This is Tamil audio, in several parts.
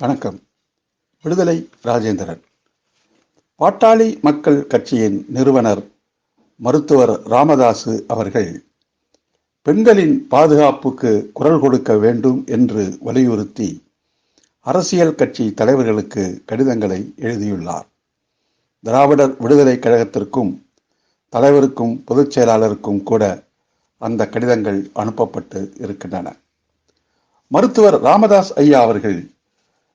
வணக்கம். விடுதலை ராஜேந்திரன். பாட்டாளி மக்கள் கட்சியின் நிறுவனர் மருத்துவர் ராமதாசு அவர்கள் பெண்களின் பாதுகாப்புக்கு குரல் கொடுக்க வேண்டும் என்று வலியுறுத்தி அரசியல் கட்சி தலைவர்களுக்கு கடிதங்களை எழுதியுள்ளார். திராவிடர் விடுதலை கழகத்திற்கும் தலைவருக்கும் பொதுச் செயலாளருக்கும் கூட அந்த கடிதங்கள் அனுப்பப்பட்டு இருக்கின்றன. மருத்துவர் ராமதாஸ் ஐயா அவர்கள்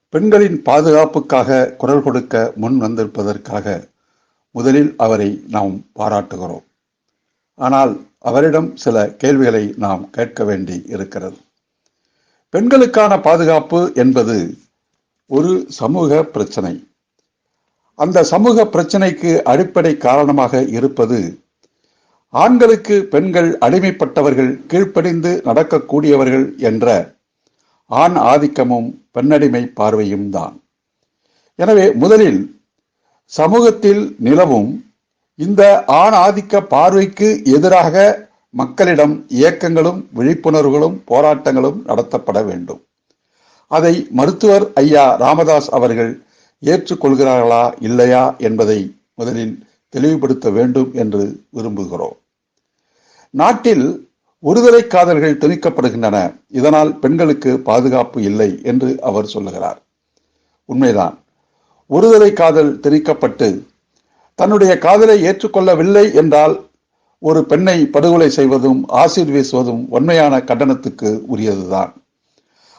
பெண்களின் பாதுகாப்புக்காக குரல் கொடுக்க முன் வந்திருப்பதற்காக முதலில் அவரை நாம் பாராட்டுகிறோம். ஆனால் அவரிடம் சில கேள்விகளை நாம் கேட்க வேண்டி இருக்கிறது. பெண்களுக்கான பாதுகாப்பு என்பது ஒரு சமூக பிரச்சனை. அந்த சமூக பிரச்சனைக்கு அடிப்படை காரணமாக இருப்பது ஆண்களுக்கு பெண்கள் அடிமைப்பட்டவர்கள் கீழ்ப்படிந்து நடக்கக்கூடியவர்கள் என்ற ஆண் ஆதிக்கமும் பெண்ணடிமை பார்வையும் தான். எனவே முதலில் சமூகத்தில் நிலவும் இந்த ஆண் ஆதிக்க பார்வைக்கு எதிராக மக்களிடம் இயக்கங்களும் விழிப்புணர்வுகளும் போராட்டங்களும் நடத்தப்பட வேண்டும். அதை மருத்துவர் ஐயா ராமதாஸ் அவர்கள் ஏற்றுக்கொள்கிறார்களா இல்லையா என்பதை முதலில் தெளிவுபடுத்த வேண்டும் என்று விரும்புகிறோம். நாட்டில் ஒருதலை காதல்கள் திணிக்கப்படுகின்றன இதனால் பெண்களுக்கு பாதுகாப்பு இல்லை என்று அவர் சொல்லுகிறார். உண்மைதான். ஒருதலை காதல் திணிக்கப்பட்டு தன்னுடைய காதலை ஏற்றுக்கொள்ளவில்லை என்றால் ஒரு பெண்ணை படுகொலை செய்வதும் ஆசிர் வீசுவதும் உண்மையான கண்டனத்துக்கு உரியதுதான்.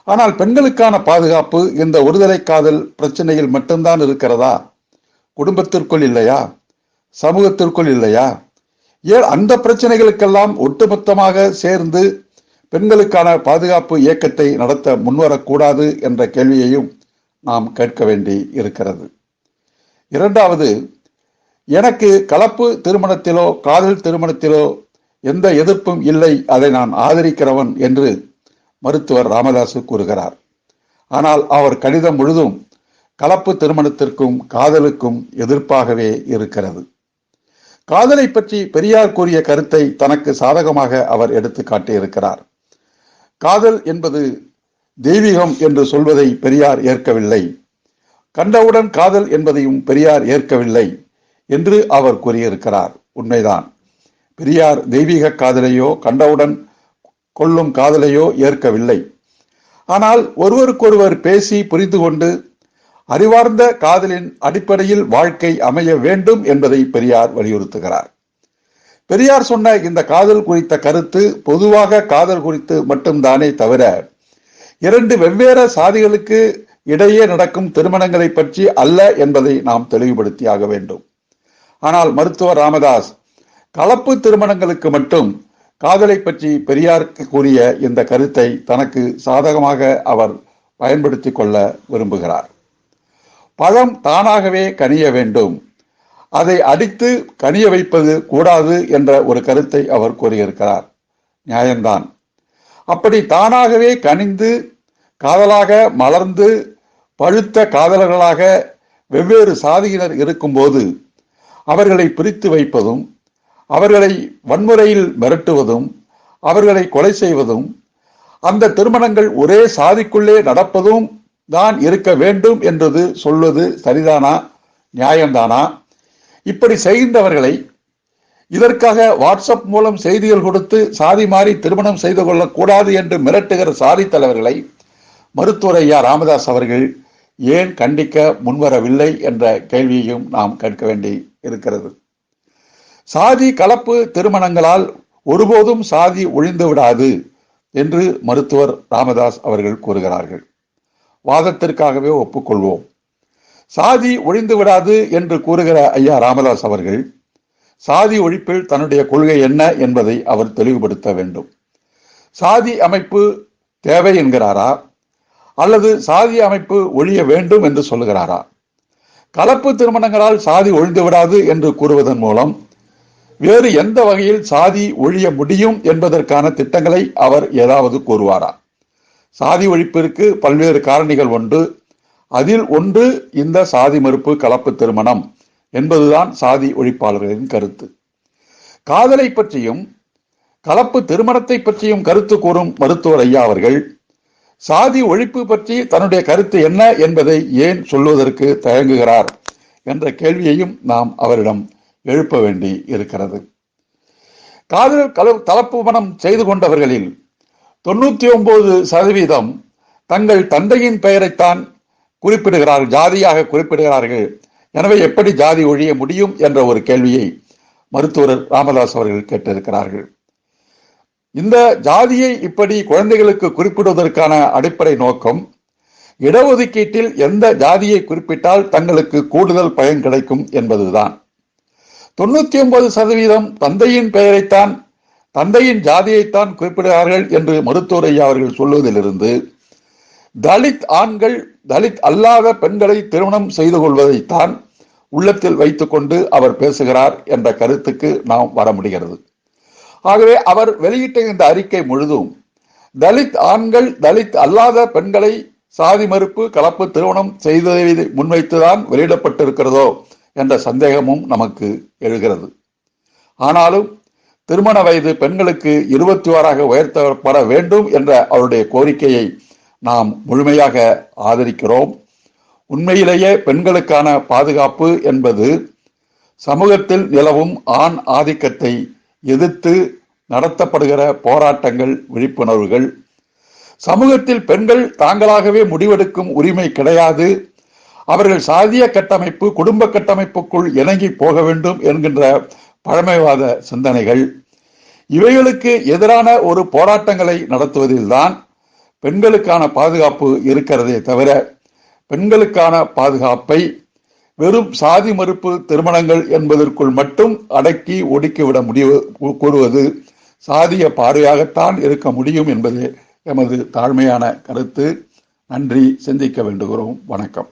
ஆனால் பெண்களுக்கான பாதுகாப்பு இந்த ஒருதலை காதல் பிரச்சனையில் மட்டும்தான் இருக்கிறதா? குடும்பத்திற்குள் இல்லையா? சமூகத்திற்குள் இல்லையா? ஏன் அந்த பிரச்சனைகளுக்கெல்லாம் ஒட்டுமொத்தமாக சேர்ந்து பெண்களுக்கான பாதுகாப்பு இயக்கத்தை நடத்த முன்வரக்கூடாது என்ற கேள்வியையும் நாம் கேட்க வேண்டி இருக்கிறது. இரண்டாவது எனக்கு கலப்பு திருமணத்திலோ காதல் திருமணத்திலோ எந்த எதிர்ப்பும் இல்லை அதை நான் ஆதரிக்கிறவன் என்று மருத்துவர் ராமதாசு கூறுகிறார். ஆனால் அவர் கடிதம் முழுதும் கலப்பு திருமணத்திற்கும் காதலுக்கும் எதிர்ப்பாகவே இருக்கிறது. காதலை பற்றி பெரியார் கூறிய கருத்தை தனக்கு சாதகமாக அவர் எடுத்து காட்டியிருக்கிறார். காதல் என்பது தெய்வீகம் என்று சொல்வதை பெரியார் ஏற்கவில்லை. கண்டவுடன் காதல் என்பதையும் பெரியார் ஏற்கவில்லை என்று அவர் கூறியிருக்கிறார். உண்மைதான். பெரியார் தெய்வீக காதலையோ கண்டவுடன் கொள்ளும் காதலையோ ஏற்கவில்லை. ஆனால் ஒருவருக்கொருவர் பேசி புரிந்து கொண்டு அறிவார்ந்த காதலின் அடிப்படையில் வாழ்க்கை அமைய வேண்டும் என்பதை பெரியார் வலியுறுத்துகிறார். பெரியார் சொன்ன இந்த காதல் குறித்த கருத்து பொதுவாக காதல் குறித்து மட்டும்தானே தவிர இரண்டு வெவ்வேறு சாதிகளுக்கு இடையே நடக்கும் திருமணங்களை பற்றி அல்ல என்பதை நாம் தெளிவுபடுத்தியாக வேண்டும். ஆனால் மருத்துவர் ராமதாஸ் கலப்பு திருமணங்களுக்கு மட்டும் காதலை பற்றி பெரியார் கூறிய இந்த கருத்தை தனக்கு சாதகமாக அவர் பயன்படுத்தி கொள்ள விரும்புகிறார். பழம் தானாகவே கனிய வேண்டும். அதை அடித்து கனிய வைப்பது கூடாது என்ற ஒரு கருத்தை அவர் கூறியிருக்கிறார். நியாயம்தான். அப்படி தானாகவே கனிந்து காதலாக மலர்ந்து பழுத்த காதலர்களாக வெவ்வேறு சாதியினர் இருக்கும்போது அவர்களை பிரித்து வைப்பதும் அவர்களை வன்முறையில் மிரட்டுவதும் அவர்களை கொலை செய்வதும் அந்த திருமணங்கள் ஒரே சாதிக்குள்ளே நடப்பதும் தான் இருக்க வேண்டும் என்றது சொல்வது சரிதானா? நியாயம்தானா? இப்படி செய்கின்றவர்களை இதற்காக வாட்ஸ்அப் மூலம் செய்திகள் கொடுத்து சாதி மாறி திருமணம் செய்து கொள்ளக்கூடாது என்று மிரட்டுகிற சாதி தலைவர்களை மருத்துவர் ஐயா ராமதாஸ் அவர்கள் ஏன் கண்டிக்க முன்வரவில்லை என்ற கேள்வியையும் நாம் கேட்க வேண்டி இருக்கிறது. சாதி கலப்பு திருமணங்களால் ஒருபோதும் சாதி ஒழிந்து விடாது என்று மருத்துவர் ராமதாஸ் அவர்கள் கூறுகிறார்கள். வாதத்திற்காகவே ஒப்புக்கொள்வோம். சாதி ஒழிந்து விடாது என்று கூறுகிற ஐயா ராமதாஸ் அவர்கள் சாதி ஒழிப்பில் தன்னுடைய கொள்கை என்ன என்பதை அவர் தெளிவுபடுத்த வேண்டும். சாதி அமைப்பு தேவை என்கிறாரா? அல்லது சாதி அமைப்பு ஒழிய வேண்டும் என்று சொல்லுகிறாரா? கலப்பு திருமணங்களால் சாதி ஒழிந்து விடாது என்று கூறுவதன் மூலம் வேறு எந்த வகையில் சாதி ஒழிய முடியும் என்பதற்கான திட்டங்களை அவர் ஏதாவது கூறுவாரா? சாதி ஒழிப்பிற்கு பல்வேறு காரணிகள் ஒன்று. அதில் ஒன்று இந்த சாதி மறுப்பு கலப்பு திருமணம் என்பதுதான் சாதி ஒழிப்பாளர்களின் கருத்து. காதலை பற்றியும் கலப்பு திருமணத்தை பற்றியும் கருத்து கூறும் மருத்துவர் ஐயா அவர்கள் சாதி ஒழிப்பு பற்றி தன்னுடைய கருத்து என்ன என்பதை ஏன் சொல்லுவதற்கு தயங்குகிறார் என்ற கேள்வியையும் நாம் அவரிடம் எழுப்ப வேண்டி இருக்கிறது. காதல் கலப்பு மனம் செய்து கொண்டவர்களில் தொண்ணூற்றி ஒன்பது சதவீதம் தங்கள் தந்தையின் பெயரைத்தான் குறிப்பிடுகிறார்கள் ஜாதியாக குறிப்பிடுகிறார்கள். எனவே எப்படி ஜாதி ஒழிய முடியும் என்ற ஒரு கேள்வியை மருத்துவர் ராமதாஸ் அவர்கள் கேட்டிருக்கிறார்கள். இந்த ஜாதியை இப்படி குழந்தைகளுக்கு குறிப்பிடுவதற்கான அடிப்படை நோக்கம் இடஒதுக்கீட்டில் எந்த ஜாதியை குறிப்பிட்டால் தங்களுக்கு கூடுதல் பயன் கிடைக்கும் என்பதுதான். தொண்ணூத்தி ஒன்பது சதவீதம் தந்தையின் பெயரைத்தான் தந்தையின் ஜாதியைத்தான் குறிப்பிடுகிறார்கள் என்று மருத்துவர் ஐயா அவர்கள் சொல்வதிலிருந்து தலித் ஆண்கள் தலித் அல்லாத பெண்களை திருமணம் செய்து கொள்வதைத்தான் உள்ளத்தில் வைத்துக்கொண்டு அவர் பேசுகிறார் என்ற கருத்துக்கு நாம் வர முடிகிறது. ஆகவே அவர் வெளியிட்ட இந்த அறிக்கை முழுதும் தலித் ஆண்கள் தலித் அல்லாத பெண்களை சாதி மறுப்பு கலப்பு திருமணம் செய்ததை முன்வைத்துதான் வெளியிடப்பட்டிருக்கிறதோ என்ற சந்தேகமும் நமக்கு எழுகிறது. ஆனாலும் திருமண வயது பெண்களுக்கு இருபத்தி ஓராக உயர்த்தப்பட வேண்டும் என்ற அவருடைய கோரிக்கையை நாம் முழுமையாக ஆதரிக்கிறோம். உண்மையிலேயே பெண்களுக்கான பாதுகாப்பு என்பது சமூகத்தில் நிலவும் ஆண் ஆதிக்கத்தை எதிர்த்து நடத்தப்படுகிற போராட்டங்கள் விழிப்புணர்வுகள். சமூகத்தில் பெண்கள் தாங்களாகவே முடிவெடுக்கும் உரிமை கிடையாது. அவர்கள் சாதிய கட்டமைப்பு குடும்ப கட்டமைப்புக்குள் இணங்கி போக வேண்டும் என்கின்ற பழமைவாத சிந்தனைகள். இவைகளுக்கு எதிரான ஒரு போராட்டங்களை நடத்துவதில்தான் பெண்களுக்கான பாதுகாப்பு இருக்கிறதே தவிர பெண்களுக்கான பாதுகாப்பை வெறும் சாதி மறுப்பு திருமணங்கள் என்பதற்குள் மட்டும் அடக்கி ஒடுக்கிவிட முடிவு கூறுவது சாதிய பார்வையாகத்தான் இருக்க முடியும் என்பது எமது தாழ்மையான கருத்து. நன்றி. சிந்திக்க வேண்டுகிறோம். வணக்கம்.